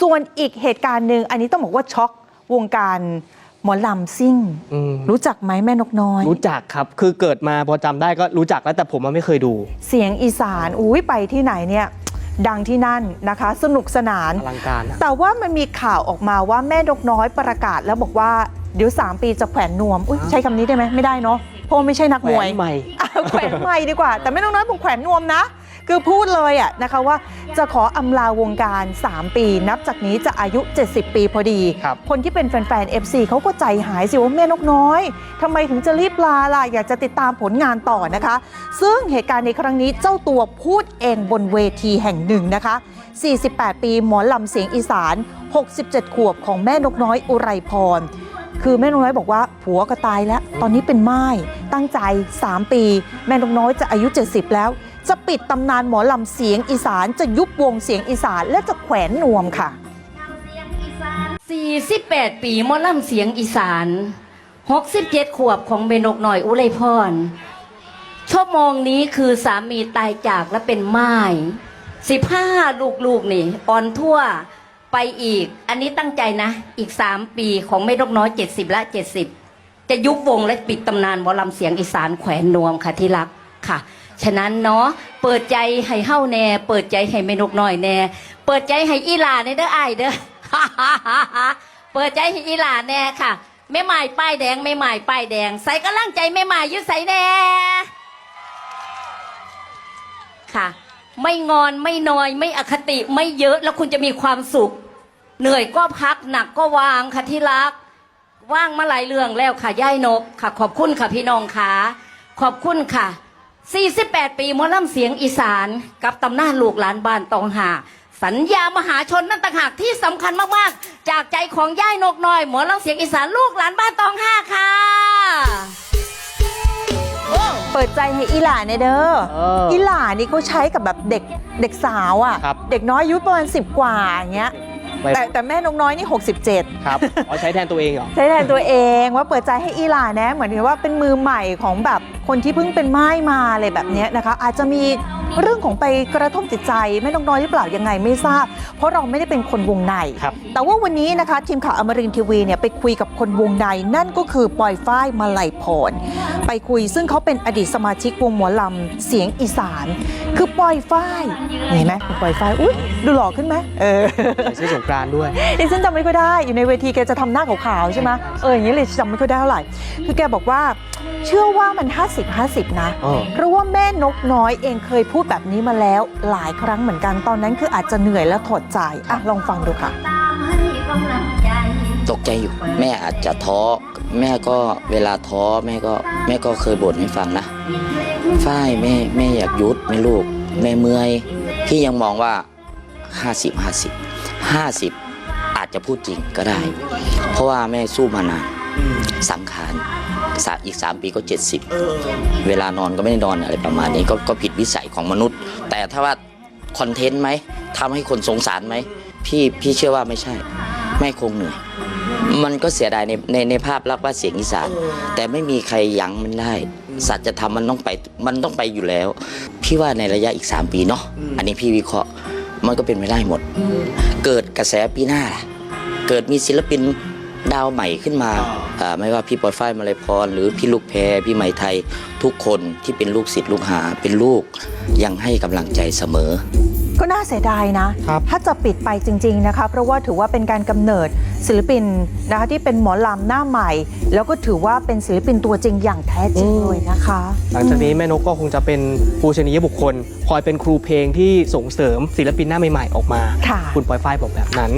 ส่วนอีกเหตุการณ์หนึ่งอันนี้ต้องบอกว่าช็อกวงการหมอลำซิ่ง อืมรู้จักไหมแม่นกน้อย รู้จักครับ คือเกิดมาพอจำได้ก็รู้จักแล้วแต่ผมมันไม่เคยดู เสียงอีสานอุ้ยไปที่ไหนเนี่ย ดังที่นั่นนะคะ สนุกสนาน อลังการอะ แต่ว่ามันมีข่าวออกมาว่าแม่นกน้อยประกาศแล้วบอกว่าเดี๋ยว 3 ปีจะแขวนนวมอุ้ยใช้คำนี้ได้ไหมไม่ได้เนาะเพราะว่าไม่ใช่นักมวยแหวนใหม่ อะแขวนใหม่ดีกว่า แต่ไม่ต้องน้อยผมแขวนนวมนะ คือพูดเลยอะนะคะว่าจะขออำลาวงการ 3 ปี นับจากนี้จะอายุ 70 ปีพอดี ครับ คนที่เป็นแฟนๆ FC เขาก็ใจหายสิว่าแม่นกน้อยทำไมถึงจะรีบลาล่ะ อยากจะติดตามผลงานต่อนะคะ ซึ่งเหตุการณ์ในครั้งนี้เจ้าตัวพูดเองบนเวทีแห่งหนึ่งนะคะ 48 ปีหมอลำเสียงอีสาน 67 ขวบของแม่นกน้อยอุไรพร คือแม่นกน้อยบอกว่าผัวก็ตายแล้ว ตอนนี้เป็นไม้ตั้งใจ 3 ปี แม่นกน้อยจะอายุ 70 แล้ว จะปิดตำนานหมอลำเสียงอีสานจะยุบวงเสียงอีสานและจะแขวนนวมค่ะ 48 ปีหมอลำเสียงอีสาน 67 ขวบของเบนกหน่อยอุไรพร ชั่วโมงนี้คือสามีตายจากและเป็นไม้15 ลูกๆนี่ออนทั่วไปอีก อันนี้ตั้งใจนะ อีก 3 ปีของเมนกน้อย 70 และ 70 จะยุบวงและปิดตำนานหมอลำเสียงอีสานแขวนนวมค่ะที่รักค่ะ ฉะนั้นเนาะเปิดใจให้เฮ้าแน่ เปิดใจให้เมนกน้อยแน่ เปิดใจให้อีหลาในเด้อไอายเด้อเปิดใจให้อีหลาแน่ค่ะแม่หมายป้ายแดงแม่หมายป้ายแดง ใส่กำลังใจแม่หมายอยุ่ใส่แน่ค่ะ ไม่งอนไม่นอย ไม่อคติไม่เยอะแล้วคุณจะมีความสุข เหนื่อยก็พักหนักก็วางค่ะที่รัก ว่างมาหลายเรื่องแล้วค่ะย่ายนกค่ะ ขอบคุณค่ะพี่น้องค่ะขอบคุณค่ะ 48 ปีหมอลำเสียงอีสานกับตำนานลูกหลานบ้านตองหา สัญญามหาชนนั่นต่างหากที่สำคัญมากๆ จากใจของย่ายนกน้อย หมอลำเสียงอีสานลูกหลานบ้านตองห้าค่ะ เปิดใจให้อีหลาในเด้อเอออีหลานี่เขาใช้กับแบบเด็กเด็กสาวอะ่ะ ครับ เด็กน้อยอายุประมาณ10 กว่าอย่างเงี้ย ไปแต่แต่แม่นกน้อยนี่ 67 ครับอ๋อใช้แทนตัวเองเหรอ ใช้แทนตัวเองว่าเปิดใจให้อีหลานะเหมือนกับว่าเป็นมือใหม่ของแบบคนที่เพิ่งเป็นไม้มาอะไรแบบเนี้ยนะคะ อาจจะมี เรื่องของไปกระทบจิตใจแม่นกน้อยหรือเปล่ายังไงไม่ทราบ เพราะเราไม่ได้เป็นคนวงใน ครับ แต่ว่าวันนี้นะคะ ทีมข่าวอมรินทร์ทีวีเนี่ยไปคุยกับคนวงใน นั่นก็คือปอยฝ้ายมาลัยพร ไปคุยซึ่งเขาเป็นอดีตสมาชิกวงหมอลำเสียงอีสาน คือปอยฝ้ายเห็นไหมคุณปอยฝ้ายอุ้ยดูหล่อขึ้นไหมเออ ใส่เสื้อสงกรานต์ด้วย ดิฉันจำไม่ค่อยได้อยู่ในเวทีแกจะทำหน้าขาวๆใช่ไหมเอออย่างนี้เลยจำไม่ค่อยได้เท่าไหร่คือแกบอกว่าเชื่อว่ามัน 50-50 นะ เออ เพราะว่าแม่นกน้อยเองเคยพูดแบบนี้มาแล้ว หลายครั้งเหมือนกันตอนนั้นคืออาจจะเหนื่อยและถอดใจอะลองฟังดูค่ะตกใจอยู่ แม่อาจจะท้อ แม่ก็เวลาท้อแม่ก็แม่ก็เคยบ่นให้ฟังนะฝ้ายแม่แม่อยากหยุดแม่ลูกแม่เมื่อยพี่ยังมองว่า 50 50 50 อาจจะพูดจริงก็ได้ เพราะว่าแม่สู้มานาน สังขารสะอีก 3 ปีก็ 70 เวลานอนก็ไม่ได้นอนอะไรประมาณนี้ก็ก็ผิดวิสัยของมนุษย์ แต่ถ้าว่าคอนเทนต์ไหมทำให้คนสงสารไหมพี่พี่เชื่อว่าไม่ใช่แม่คงเหนื่อยมันก็เสียดายในในในภาพลักษณ์ว่าเสียงอีสาน แต่ไม่มีใครยั้งมันได้ สัจธรรมมันต้องไปมันต้องไปอยู่แล้ว พี่ว่าในระยะอีก 3 ปีเนาะอันนี้พี่วิเคราะห์มันก็เป็นไปได้หมด เกิดกระแสปีหน้าล่ะเกิดมีศิลปิน ดาวใหม่ขึ้นมาอ่าไม่ว่าพี่ปอยฝ้ายมาลัยพร หรือพี่ลูกแพรพี่ไหมไทย ทุกคนที่เป็นลูกศิษย์ลูกหาเป็นลูกยังให้กำลังใจเสมอ ก็น่าเสียดายนะครับถ้าจะปิดไปจริง ๆนะคะ เพราะว่าถือว่าเป็นการกำเนิดศิลปินนะคะที่เป็นหมอลำหน้าใหม่ แล้วก็ถือว่าเป็นศิลปินตัวจริงอย่างแท้จริงเลยนะคะ หลังจากนี้แม่นกก็คงจะเป็นปูชนียบุคคล คอยเป็นครูเพลงที่ส่งเสริมศิลปินหน้าใหม่ๆออกมาค่ะคุณปอยฝ้ายบอกแบบนั้น